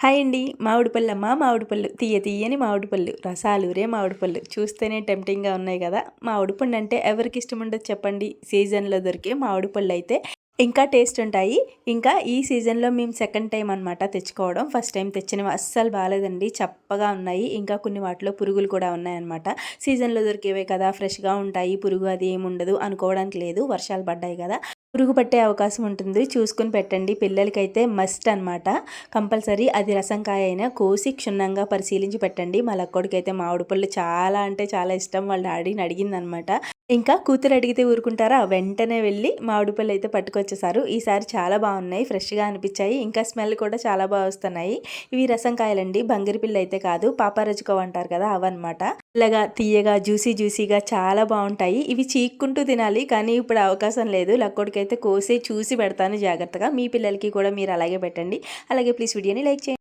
Hi అండి. మామిడి పళ్ళమ్మ మామిడి పళ్ళు. తీయ తీయని మామిడి పళ్ళు. రసాలురే మామిడి పళ్ళు. చూస్తేనే టెంప్టింగ్గా ఉన్నాయి కదా. మామిడి పండు అంటే ఎవరికి ఇష్టం ఉండదు చెప్పండి. సీజన్లో దొరికే మామిడి పళ్ళు అయితే ఇంకా టేస్ట్ ఉంటాయి. ఇంకా ఈ సీజన్లో మేము సెకండ్ టైం అనమాట తెచ్చుకోవడం. ఫస్ట్ టైం తెచ్చినవి అస్సలు బాగాలేదండి చప్పగా ఉన్నాయి. ఇంకా కొన్ని వాటిలో పురుగులు కూడా ఉన్నాయన్నమాట. సీజన్లో దొరికేవే కదా. ఫ్రెష్గా ఉంటాయి. పురుగు అది ఏమి ఉండదు అనుకోవడానికి లేదు. వర్షాలు పడ్డాయి కదా. పురుగు పట్టే అవకాశం ఉంటుంది. చూసుకుని పెట్టండి. పిల్లలకైతే మస్ట్ అనమాట కంపల్సరీ అది రసంకాయ అయినా కోసి క్షుణ్ణంగా పరిశీలించి పెట్టండి. మా లక్కోడికైతే మామిడి పళ్ళు చాలా అంటే చాలా ఇష్టం. వాళ్ళ డాడీని అడిగిందనమాట ఇంకా కూతురు అడిగితే ఊరుకుంటారా? వెంటనే వెళ్ళి మామిడి పళ్ళు అయితే పట్టుకొచ్చేసారు. ఈసారి చాలా బాగున్నాయి ఫ్రెష్గా అనిపించాయి. ఇంకా స్మెల్ కూడా చాలా బాగా వస్తున్నాయి. ఇవి రసం కాయలండి బంగిరి పిల్ల అయితే కాదు పాపారజుకో అంటారు కదా అవన్నమాట. ఇలాగా తీయగా జ్యూసీ జ్యూసీగా చాలా బాగుంటాయి. ఇవి చీక్కుంటూ తినాలి కానీ ఇప్పుడు అవకాశం లేదు. లక్కోడికైతే కోసి చూసి పెడతాను జాగ్రత్తగా. మీ పిల్లలకి కూడా మీరు అలాగే పెట్టండి. అలాగే ప్లీజ్ వీడియోని లైక్ చేయండి.